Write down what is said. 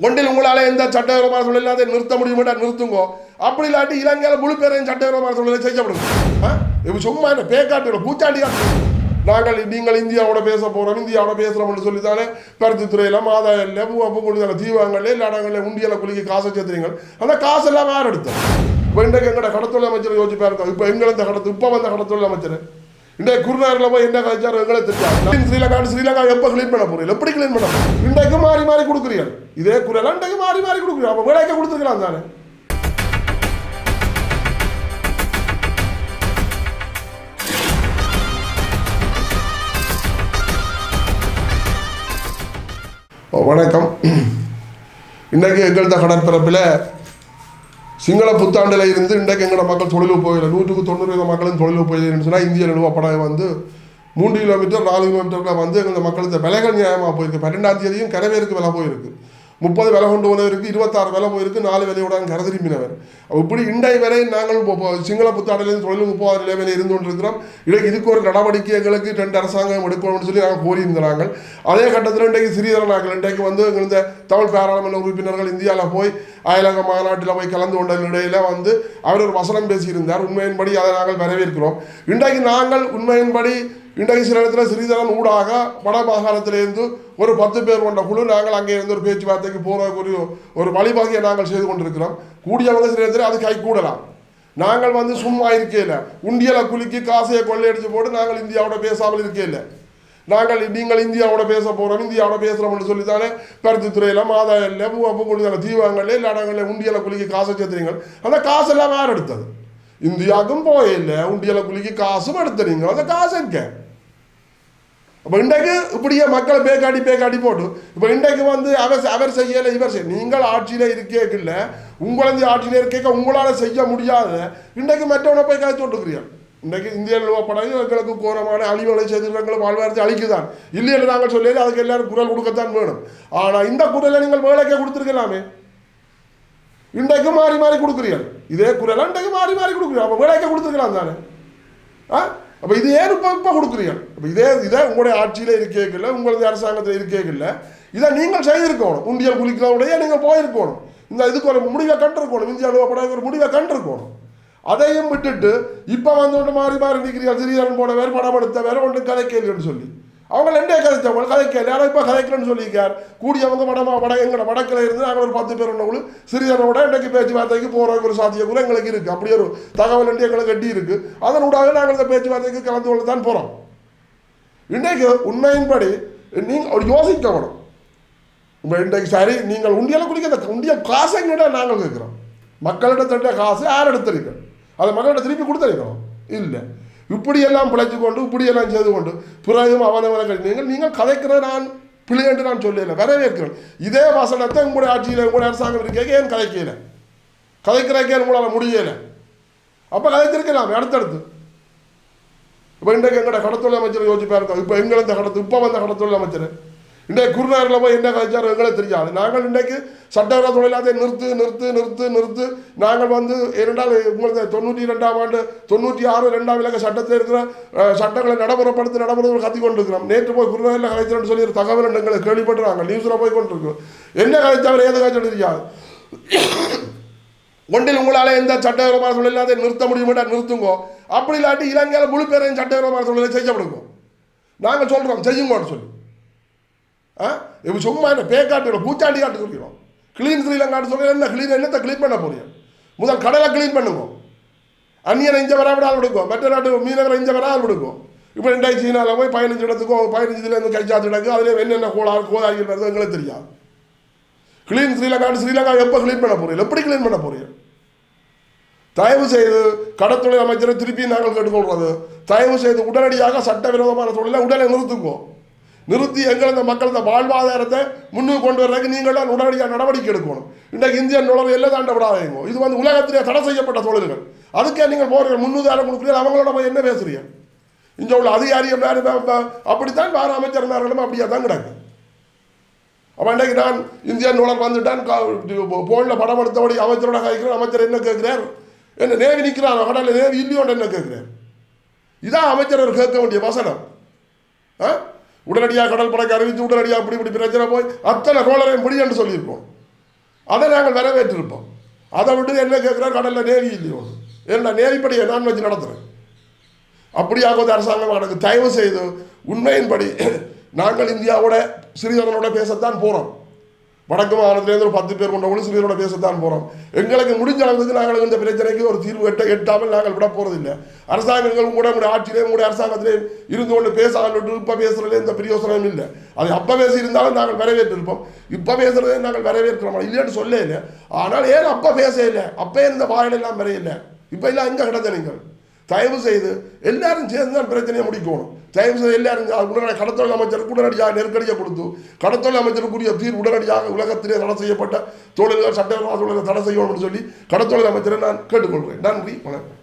ஒன்றில் உங்களால் எந்த சட்டவிரோதமான சூழலில் அதை நிறுத்த முடியும் நிறுத்துங்கோ. அப்படி இல்லாட்டி இலங்கையில் முழு பேரையும் சட்டவிரோதமான சூழலை செய்யப்படுங்க ஆ? சும்மா என்ன பேக்காட்டு பூச்சாண்டி நாங்கள் நீங்கள் இந்தியாவோட பேச போகிறோம் இந்தியாவோட பேசுறோம்னு சொல்லித்தானே பருத்தித்துறையில மாதாயில பூவப்பு கொடுத்தால தீவாங்கல்ல எல்லா இடங்களில் உண்டியில் குலுக்கி காசை சேர்த்துறீங்க. அந்த காசு எல்லாம் யார் எடுத்தோம் இப்போ இன்றைக்கு எங்களோட கடத்தொழில் அமைச்சர் யோசிச்சு இப்போ எங்களை இந்த கடத்து இப்போ வந்த கடத்தொழில் அமைச்சர். இன்றைக்கு குருநாரில் போய் என்ன கழிச்சாரு எங்களை தெரியாது ஸ்ரீலங்கா ஸ்ரீலங்கா எப்போ க்ளீன் பண்ண போறீங்க? எப்படி க்ளீன் பண்ண போறீங்க? இன்றைக்கு மாறி மாறி கொடுக்குறீங்க. இதே குரலாம் இன்றைக்கு மாறி மாறி கொடுக்குறீங்க. அப்போ விலைக்கு கொடுத்துருக்கலாம் தானே? ஓ, வணக்கம். இன்றைக்கு எங்கள்த கடற்பரப்பில் சிங்கள புத்தாண்டில் இருந்து இன்றைக்கு எங்களோட மக்கள் தொழில் போயில நூற்றுக்கு தொண்ணூறு வீத மக்களும் தொழில் போயின்னு சொன்னால் இந்திய நிறுவ வந்து மூன்று கிலோமீட்டர் நாலு கிலோமீட்டரில் வந்து எங்கள் மக்களுக்கு விலைகள் நியாயமாக போயிருக்கு. பன்னெண்டாம் தேதியும் கரவேருக்கு விலை போயிருக்கு. முப்பது விலை கொண்டு போனவருக்கு இருபத்தாறு விலை போயிருக்கு நாலு விலையோட கரை திரும்பினவர். இப்படி இண்டை வரை நாங்கள் சிங்கள புத்தாண்டிலிருந்து தொழில் முப்பது நிலைமையில் இருந்து கொண்டிருக்கிறோம். இல்லை இதுக்கு ஒரு நடவடிக்கை எங்களுக்கு ரெண்டு அரசாங்கம் எடுக்கணும்னு சொல்லி நாங்கள் கோரியிருந்தாங்க அதே கட்டத்தில் இன்றைக்கு சிறிதரனாக்கள் இன்றைக்கு வந்து எங்கள் இந்த தமிழ் பாராளுமன்ற உறுப்பினர்கள் இந்தியாவில் போய் அயலக மாநாட்டில் போய் கலந்து கொண்ட இடையில வந்து அவர் ஒரு வசனம் பேசியிருந்தார். உண்மையின்படி அதை நாங்கள் வரவேற்கிறோம். இன்றைக்கு நாங்கள் உண்மையின்படி இன்றைக்கு சில இடத்துல சிறிதரன் ஊடாக வட மாகாணத்திலிருந்து ஒரு பத்து பேர் கொண்ட குழு நாங்கள் அங்கே இருந்து ஒரு பேச்சுவார்த்தைக்கு போகிற ஒரு ஒரு வழிவகையை நாங்கள் செய்து கொண்டிருக்கிறோம். கூடியவங்க சில இடத்துல அது கை கூடலாம். நாங்கள் வந்து சும்மா இருக்கையில் உண்டியலை குலுக்கி காசையை கொள்ளையடிச்சு போட்டு நாங்கள் இந்தியாவோட பேசாமல் இருக்கையில். நாங்கள் நீங்கள் இந்தியாவோட பேச போகிறோம் இந்தியாவோட பேசுகிறோம்னு சொல்லி தானே பருத்தித்துறையில் மாதாயில் பூவப்பு கொடுத்தாங்க தீவாங்கல்ல எல்லா இடங்களில் உண்டியலை குலுக்கி காசை சேர்த்துறீங்க. அந்த காசெல்லாம் வேறு எடுத்தது? இந்தியாவுக்கும் போயில்லை உண்டியலை குலுக்கி காசும் எடுத்துறீங்க. அந்த காசு இருக்கேன் அப்போ இன்றைக்கு இப்படியே மக்களை பேக்காடி பேக்காடி போட்டு இப்போ இன்றைக்கு வந்து அவர் அவர் செய்யலை இவர் செய்ய நீங்கள் ஆட்சியில் இருக்கேக்கில்ல உங்களது ஆட்சியில் இருக்க உங்களால் செய்ய முடியாத இன்றைக்கு மற்றவனை போய் காய்ச்சி விட்டுக்கிறீர்கள் இன்றைக்கு இந்திய நிலவப்படம் எங்களுக்கு கோரமான அழிவுகளை செய்திருக்கிற வாழ்வாரத்தை அழிக்குதான். இல்லைன்னு நாங்கள் சொல்லி அதுக்கு எல்லாரும் குரல் கொடுக்கத்தான் வேணும். ஆனால் இந்த குரலை நீங்கள் வேலைக்கே கொடுத்துருக்கலாமே இன்றைக்கு மாறி மாறி கொடுக்குறீர்கள். இதே குரலை இன்றைக்கு மாறி மாறி கொடுக்குறீங்க அப்போ வேலைக்கே கொடுத்துருக்கலாம் தானே? ஆ? அப்போ இது ஏன் இப்போ இப்போ கொடுக்குறீர்கள் அப்போ இதே இதே உங்களுடைய ஆட்சியில் இருக்கேக்கில்ல உங்களது அரசாங்கத்தில் இருக்கேக்கில்ல இதை நீங்கள் செய்திருக்கணும். உண்டியல் குளிக்கிறவுடைய நீங்கள் போயிருக்கணும். இந்த இதுக்கு ஒரு முடிவை கண்டிருக்கணும். இந்திய அலுவலப்பட ஒரு முடிவை கண்டிருக்கணும். அதையும் விட்டுட்டு இப்போ வந்து மாறி மாறி நிற்கிறீர்கள் சிறிதரன் போன வேறு படம் எடுத்த வேறு ஒன்று கதைக்கேள்வின்னு சொல்லி. அவங்க ரெண்டே கதைச்சவங்க கதைக்கல யாரும் இப்போ கதைக்கலன்னு சொல்லியிருக்கார். கூடியவங்க வடமா வட எங்களை வடக்கில் இருந்து நாங்கள் ஒரு பத்து பேர் உள்ளவங்களும் சிறிதனோட இன்றைக்கு பேச்சுவார்த்தைக்கு போகிற ஒரு சாத்திய கூட எங்களுக்கு இருக்குது அப்படி ஒரு தகவல் என்று எங்களுக்கு கட்டி இருக்குது அதனூடாக நாங்கள் இந்த பேச்சுவார்த்தைக்கு கலந்து கொள்ள தான் போகிறோம் இன்றைக்கு உண்மையின்படி நீங்கள் ஒரு யோசிக்கணும் வேணும். இன்றைக்கு சரி நீங்கள் உண்டியெல்லாம் குடிக்க அந்த காசை எங்கிட்ட நாங்கள் கேட்குறோம். மக்களிடத்திட்ட காசு யார் எடுத்திருக்கோம் அதை மக்கள்கிட்ட திருப்பி கொடுத்துருக்கணும் இல்லை. இப்படியெல்லாம் பிழைத்து கொண்டு இப்படியெல்லாம் செய்து கொண்டு பிறகும் அவனவனை நீங்கள் நீங்கள் கதைக்கிற நான் பிள்ளை என்று நான் சொல்லல வரவேற்கிறேன். இதே வசனத்தை உங்களுடைய ஆட்சியில் உங்களுடைய அரசாங்கம் இருக்க. ஏன் கதைக்கல? கதைக்கிறக்கே உங்களால் முடியலை. அப்போ கதைச்சிருக்கலாம் அடுத்தடுத்து. இப்போ இன்றைக்கு எங்களோட கடத்தொழில் அமைச்சர் யோசிச்சு பாருங்க இப்போ எங்களை இந்த கடத்து இப்போ வந்த கடத்தொழில் அமைச்சர். இன்றைக்கு குருநாரில் போய் என்ன கழிச்சார் எங்களை தெரியாது. நாங்கள் இன்றைக்கு சட்டவிரோத தொழிலாளத்தை நிறுத்து நிறுத்து நிறுத்து நிறுத்து நாங்கள் வந்து இரண்டாவது உங்களுக்கு தொண்ணூற்றி ரெண்டாம் ஆண்டு தொண்ணூற்றி ஆறு ரெண்டாம் இலக்க சட்டத்தில் இருக்கிற சட்டங்களை நடைமுறைப்படுத்தி நடைமுறை கத்தி கொண்டிருக்கிறோம். நேற்று போய் குருநாரில் கலைச்சர்னு சொல்லி ஒரு தகவல் எங்களை கேள்விப்பட்டுறாங்க நியூஸில் போய் கொண்டிருக்கோம் என்ன கலைச்சவர் ஏது கழிச்சல் தெரியாது. ஒன்றில் உங்களால் எந்த சட்டவிரோதமான சூழலில் நிறுத்த முடியுமெண்டா நிறுத்துங்கோ. அப்படி இல்லாட்டி இலங்கையில் முழு பேரையும் சட்டவிரோதமான தொழிலை செய்யப்படுங்க நாங்கள் சொல்கிறோம் செய்யுங்கோன்னு சொல்லி. இப்போ சும்மா என்ன பேக்காட்டு பூச்சாண்டி காட்டு சொல்லிக்கிறோம் கிளீன் ஸ்ரீலங்கான்னு சொல்லி என்ன? கிளீன் என்னத்தை க்ளீன் பண்ண போறீங்க? முதல் கடலை க்ளீன் பண்ணுங்க. அந்நியனை இஞ்ச வர விடுக்கும் விடுங்க. மற்ற நாட்டு மீனவரை இஞ்ச வரால் விடுக்கும் இப்போ ரெண்டாயிரத்தி சீனாவில் போய் பதினஞ்சு இடத்துக்கும் பதினஞ்சு இதுலேருந்து கைச்சாத்து இடக்கு அதில் என்னென்ன கோளாறு கோதாரி வருது எங்களுக்கு தெரியாது. கிளீன் ஸ்ரீலங்கான்னு ஸ்ரீலங்கா எப்போ க்ளீன் பண்ண போறீங்க? எப்படி க்ளீன் பண்ண போறீங்க? தயவு செய்து கடற்தொழில் அமைச்சரை திருப்பி நாங்கள் கேட்டுக்கொள்வது. தயவு செய்து உடனடியாக சட்டவிரோதமான தொழிலை உடனே நிறுத்துங்கோ. நிறுத்தி எங்களது மக்களது வாழ்வாதாரத்தை முன்னுக்கு கொண்டு வர்றதுக்கு நீங்கள் தான் உடனடியாக நடவடிக்கை எடுக்கணும். இன்றைக்கு இந்தியன் நுழவு எல்லாம் தாண்ட விடாதீங்க. இது வந்து உலகத்திலே தடை செய்யப்பட்ட தொழில்கள். அதுக்கே நீங்கள் போகிறீங்க முன்னுதாரணம் கொடுக்குறீங்க அவங்களோட போய் என்ன பேசுறீங்க? இங்கே உள்ள அதிகாரியம் அப்படித்தான் வேறு அமைச்சர் மேலும் அப்படியே தான் கிடக்கு. அப்போ இன்றைக்கு நான் இந்தியன் நூலர் வந்துட்டான் போனில் படம் எடுத்தபடி அமைச்சரோட கேட்கிறேன் அமைச்சர் என்ன கேட்குறார்? என்ன நேவி நிற்கிறார் கடலில் நேவி இல்லையோட என்ன கேட்குறார்? இதான் அமைச்சர் கேட்க வேண்டிய வசனம். ஆ? உடனடியாக கடல் படைக்கு அறிவித்து உடனடியாக இப்படி இப்படி பிரச்சனை போய் அத்தனை ரோலரையும் முடியன்னு சொல்லியிருப்போம். அதை நாங்கள் வரவேற்றிருப்போம். அதை விட்டு என்ன கேட்குறோம் கடலில் நேவி இல்லையோ? என்ன நேவிப்படியை நான் வச்சு நடத்துகிறேன் அப்படியாக ஒரு அரசாங்கம் எனக்கு தயவு செய்து உண்மையின்படி நாங்கள் இந்தியாவோட சிறிதனோட பேசத்தான் போகிறோம் வடக்கு மாநிலத்திலேருந்து ஒரு பத்து பேர் கொண்ட சிறிதனோட பேசத்தான் போகிறோம் எங்களுக்கு முடிஞ்ச அளவுக்கு நாங்கள் இந்த பிரச்சனைக்கு ஒரு தீர்வு எட்ட எட்டாமல் நாங்கள் விட போகிறதில்லை அரசாங்கங்களும் கூட உங்களுடைய ஆட்சியிலே உங்களுடைய அரசாங்கத்திலே இருந்து கொண்டு பேசாமல் இப்போ பேசுறதுல எந்த பிரயோசனமும் இல்லை. அது அப்போ பேசியிருந்தாலும் நாங்கள் வரவேற்றிருப்போம். இப்போ பேசுறதே நாங்கள் வரவேற்கிறோம். இல்லைன்னு சொல்ல இல்லை. ஆனால் ஏன் அப்போ பேச இல்லை? அப்போ இருந்த வாயிலெல்லாம் வரையில்லை இப்போ எல்லாம் எங்கே கிடந்த நீங்கள்? தயவு செய்து எல்லாரும் சேர்ந்து தான் பிரச்சனையை முடிக்கணும். தயவு செய்து எல்லாரும் உடனடி கடத்தொழில் அமைச்சருக்கு உடனடியாக நெருக்கடியை கொடுத்து கடத்தொழில் அமைச்சருக்குரிய தீர் உடனடியாக உலகத்திலே தடை செய்யப்பட்ட தொழில்கள் சட்டவிரோத தொழில்கள் தடை செய்யணும்னு சொல்லி கடத்தொழில் அமைச்சரை நான் கேட்டுக்கொள்கிறேன். நன்றி வணக்கம்.